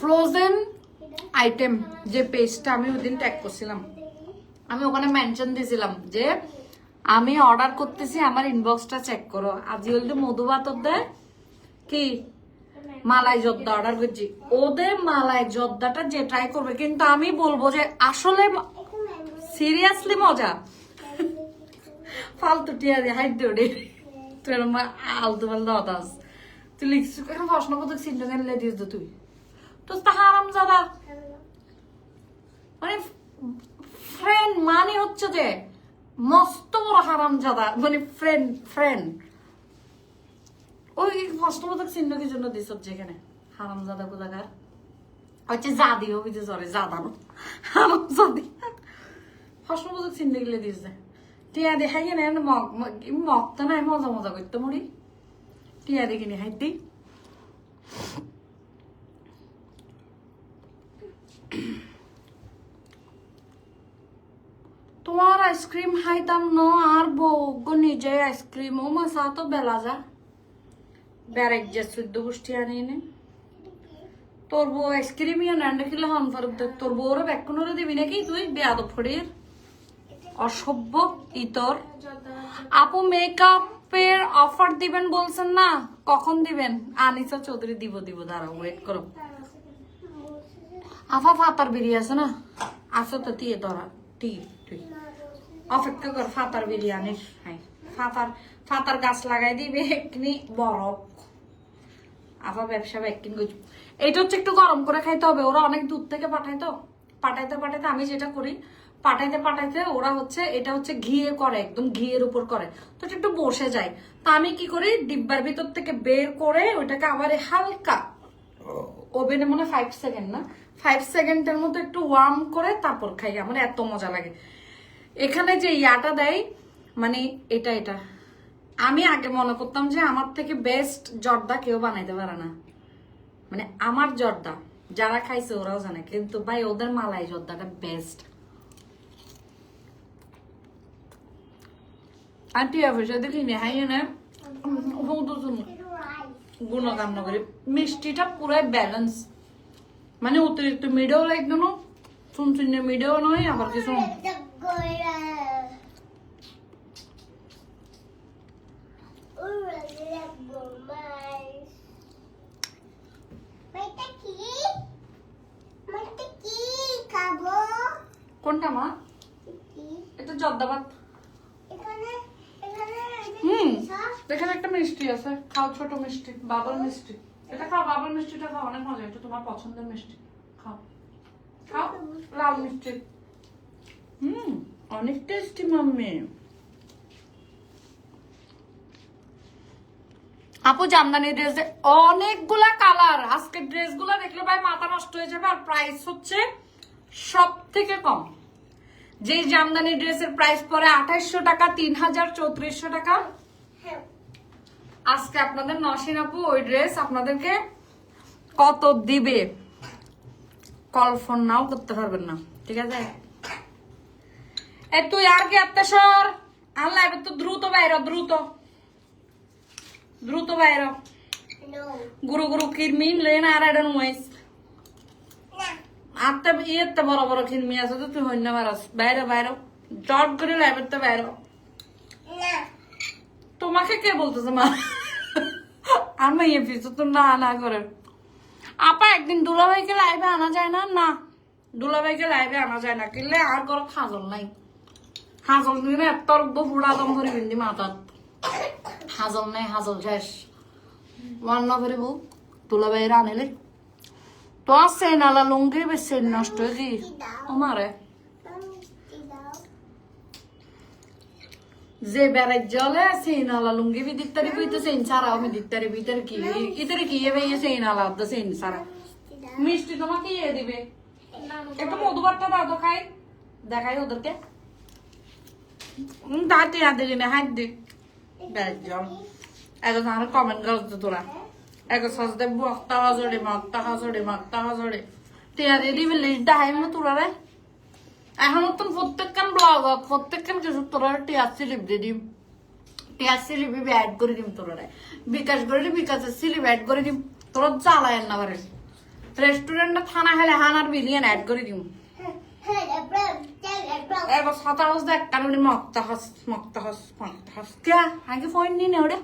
Frozen item যে পেজটা আমি ওদিন ট্যাগ করছিলাম। আমি ওখানে মেনশন দিয়েছিলাম যে আমি অর্ডার করতেছি, আমার ইনবক্সটা চেক করো। আজ বলতে মধু বাতর দেয় কি? মালাই জর্দা অর্ডার করছি। ওদের মালাই জর্দাটা যে ট্রাই করবে, কিন্তু আমি বলব যে আসলে সিরিয়াসলি মজা। ফালতু টিয়া দিয়ে হাইট দিয়ে তুই আলতু ফালতু হতাস তুই লিখছিস, এখন প্রশ্ন বোধক চিন্তা কেন লেডিস তুই। তো হারাম জাদা মানে ফ্রেন্ড মানে হচ্ছে যে, মস্ত বড় হারাম জাদা মানে ফ্রেন্ড ফ্রেন্ড ওই অষ্টমতক চিহ্ন কি জন্য দিস যেখানে হারাম জাদা কোথাকার হচ্ছে জাদি হবি যে সরে জাদানো হারাম জাদি অষ্টমতক চিহ্ন গেলে দিস দে টিয়া দেখাই মগ মগ তো নাই, মজা মজা করতে মরি। টিয়া দেখিনি হাইতি তোমার আইসক্রিম খাইতাম ন, আর বউ নিজে আইসক্রিম, ও মাসা তো বেলা যা। ব্যারেক যে চোদ্দ গোষ্ঠী আনি নে তোর বউ আইসক্রিম নান্ডে কিলো হন ফেরত দে তোর বউরে ব্যাকুনরে দিবি নাকি তুই? বেয়াদ ফড়ির। অসভ্য ইতর। আপু মেকআপের অফার দিবেন বলছেন না? কখন দিবেন? আনিসা চৌধুরী দিব দিব, দাঁড়াও ওয়েট করো। আফা ফাতার বেরিয়ে আছে না? আসো তো দিয়ে ধরা তুই অপেক্ষা কর, ফাতার বিরিয়ানির হ্যাঁ ফাতার ফাতার গাছ লাগাই দিবে এক্ষুনি বরফ। আবার ব্যবসা একদিন গুজ এইটা হচ্ছে একটু গরম করে খাইতে হবে, ওরা অনেক দূর থেকে পাঠায় তো। পাঠাইতে পাঠাইতে আমি যেটা করি, পাঠাইতে পাঠাইতে ওরা হচ্ছে, এটা হচ্ছে ঘিয়ে করে, একদম ঘিয়ের উপর করে। তো এটা একটু বসে যায়। তা আমি কি করি, ডিব্বার ভিতর থেকে বের করে ওইটাকে আবার হালকা ওভেনে মনে ফাইভ সেকেন্ড না ফাইভ সেকেন্ডের মতো একটু ওয়ার্ম করে তারপর খাই। আমার এত মজা লাগে। এখানে যে ইয়াটা দেয় মানে এটা এটা। আমি আগে মনে করতাম যে আমার থেকে বেস্ট জর্দা কেউ বানাইতে পারে না। মানে আমার জর্দা, যারা খাইছে ওরাও জানে, কিন্তু ভাই ওদের মালাই জর্দাটা বেস্ট আন্টি অফিসে দেখি নি হাই না গুণগান করি মিষ্টিটা পুরাই ব্যালেন্স মানে অতিরিক্ত মিডেও লাগবে না শুনছুন মিডেও নয়, আবার কিছু কোনটা মা? এটা জর্দাবাদ হুম এখানে একটা মিষ্টি আছে। খাও ছোট মিষ্টি বাবল মিষ্টি। এটা খাও বাবল মিষ্টিটা খাও অনেক মজা। এটা তোমার পছন্দের মিষ্টি। খাও। খাও লাল মিষ্টি। অনেক টেস্টি মাম্মি। আপু জামদানি ড্রেস অনেকগুলা কালার আজকে দেখলে ভাই মাথা নষ্ট হয়ে যাবে আর প্রাইস হচ্ছে সব থেকে কম যে জামদানি ড্রেসের প্রাইস পরে আঠাইশশো টাকা তিন হাজার চৌত্রিশশো টাকা। আজকে আপনাদের নসীন আপু, ওই ড্রেস আপনাদেরকে কত দিবে? কল ফোন নাও করতে পারবেন না, ঠিক আছে? এ তুই আর কি আত্মাসর? আল্লাহ এবার তো দ্রুত বাইর দ্রুত। দ্রুত বাইর গুরু গুরু কিরমিন লেন আর এডন ওয়াইস আত্মা ইয়েতে বড় বড় কিরমি আছে তো তুই হইনা মারাস বাইরে বাইরে জট করে লাইবের তো বাইরে তোমাকে কে বলতেছে মা? আমি ইয়ে পিছু তো না না করে। আপা একদিন দুলাভাইকে লাইভে আনা যায় না? না। দুলাভাইকে লাইভে আনা যায় না। কিনলে আর ঘর খাজল নাই। হাজল দিনে এত ফুড়া দম ধরে বিন্দি মাথাত হাজল নাই, হাজল শেষ। ওয়ান নভেরে বউ দুলাভাইয়ের আনিলে। তো আছে নালা লুঙ্গি বেশি নষ্ট হয়ে দি আমারে যে বেড়াই জলে, সেই নালা লুঙ্গি বি দিত্তারি বইতে সেই সারা আমি দিত্তারি ভিতরে কি, ইতরে কি এবে সেই নালা অর্ধ সেই সারা মিষ্টি তোমাকে ইয়ে দিবে। একটু মধুবারটা দাও তো খাই। দেখাই ওদেরকে। দাঁতে হাতে কিনে হাত দি আমার কমেন্ট করতো তোরা এক সস্তে মক্তা হাজরে মক্তা হাজরে মক্তা হাজরে টিয়া দিয়ে দিবি লিস্টটা হাই মানে তোরা রে এখন তো প্রত্যেকখান ব্লগ প্রত্যেকখান কিছু তোরা টিয়ার স্লিপ দিয়ে দিম টিয়ার স্লিপ অ্যাড করে দিম তোরা বিকাশ করে দিম বিকাশের স্লিপ অ্যাড করে দিম তোরা জ্বালায় না পারে রেস্টুরেন্টে থানা হেলে হানার বিলিয়ন অ্যাড করে দিম এবার কে আগে ফোন নিয়ে ওরে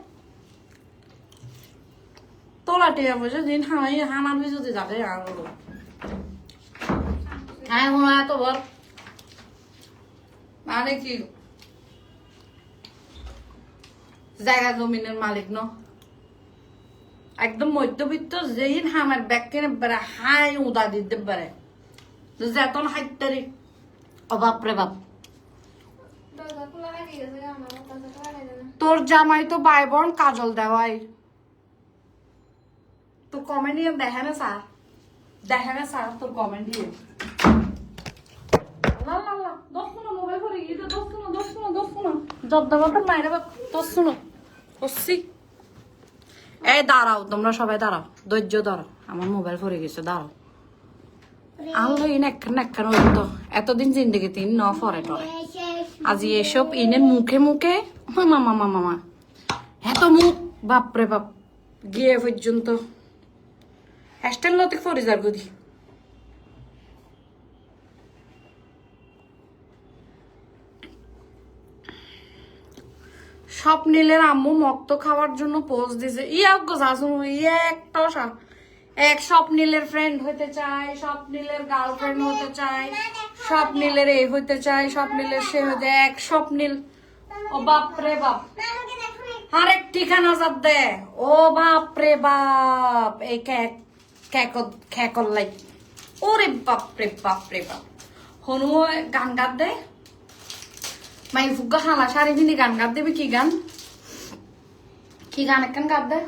তোলা টিয়া বসে দিন হাই হানার বিজুতে যাবে আর হ্যাঁ মনে কি জায়গা জমিনের মালিক ন একদম মধ্যবিত্ত যেই হামের ব্যাগ কিনে হাই উদা দিতে পারে যেতন হাইতারি ও বাপরে বাপ তোর জামাই তো বাই বোন কাজল দেওয়াই তোর কমেডিয়ান দেখে না স্যার দেখে না স্যার তোর শুনো অসি এই দাঁড়াও তোমরা সবাই দাঁড়াও ধৈর্য দাঁড়াও আমার মোবাইল পড়ে গেছে দাঁড়াও আল্লাহ ইন এক নেক্কান হইল তো। এতদিন ন ফরে টরে। এসব ইনের মুখে মুখে মামা মামা মামা এত মুখ বাপরে বাপ, গিয়ে পর্যন্ত। হ্যাস্টেল গদি। স্বপ্নিলের আম্মু মক্ত খাওয়ার জন্য পোস্ট দিছে। ইয়াক গো শাশুন ইয়ে একটা এক স্বপ্নিলের ফ্রেন্ড হতে চায়, স্বপ্নিলের গার্লফ্রেন্ড হতে চায়, স্বপ্নিলের এই হতে চায়, স্বপ্নিলের সে হতে এক স্বপ্নিল। ও বাপ রে বাপ। আরেক ঠিকানা সব দে। ও বাপ রে বাপ। এই খ্যাকল লাই। ওরে বাপ রে বাপ রে বাপ। হনু, গান গাত দে। মাই ফুগা হালা শাড়ি পিন্ধি গান গাত দেবে কি গান? কি গান একখান গাত দে?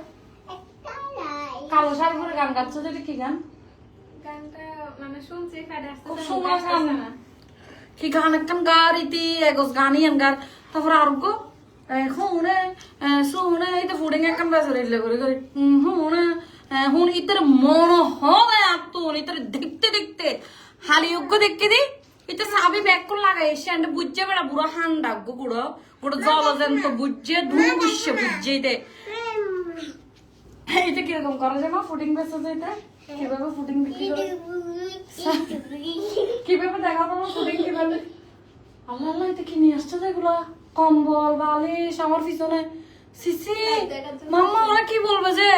কালো শাড়ি পরে গান গাচ্ছে যেটা কি গান? গানটা মানে শুনছি ফেডে আসতে খুব সুন্দর গান। কি গান? একখান গাড়িতে এগোস গানি আন গার। তারপর আর গো হুনে শুনে এই তো ফুডিং একখান বেসর ইলে করে করে। হুনে হুন ইতর মন হবে আর তো ইতর দেখতে দেখতে। হালি যোগ্য দেখতে দি এটা সাবি লাগাই স্ট্যান্ড বুঝছে বেড়া বুড়ো হান ডাকবো গুড়ো গুড়ো জলজন্ত বুঝছে বুঝছে বুঝছে কীরকম করা যায় না ফুডিং বেসর যেতে কীভাবে ফুডিং বিক্রি করে? কীভাবে দেখা তোমার শুটিং কীভাবে? এটা কি নিয়ে আসছে যেগুলো কম্বল, বালিশ, আমার পিছনে। সিসি মাম্মা, ওরা কি বলবে যে?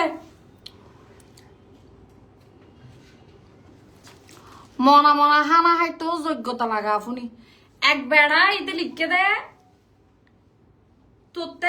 মনা মনা, হানা হাইতো যোগ্যতা লাগা আপনি এক বেড়া ইতে লিখকে দে। তোতে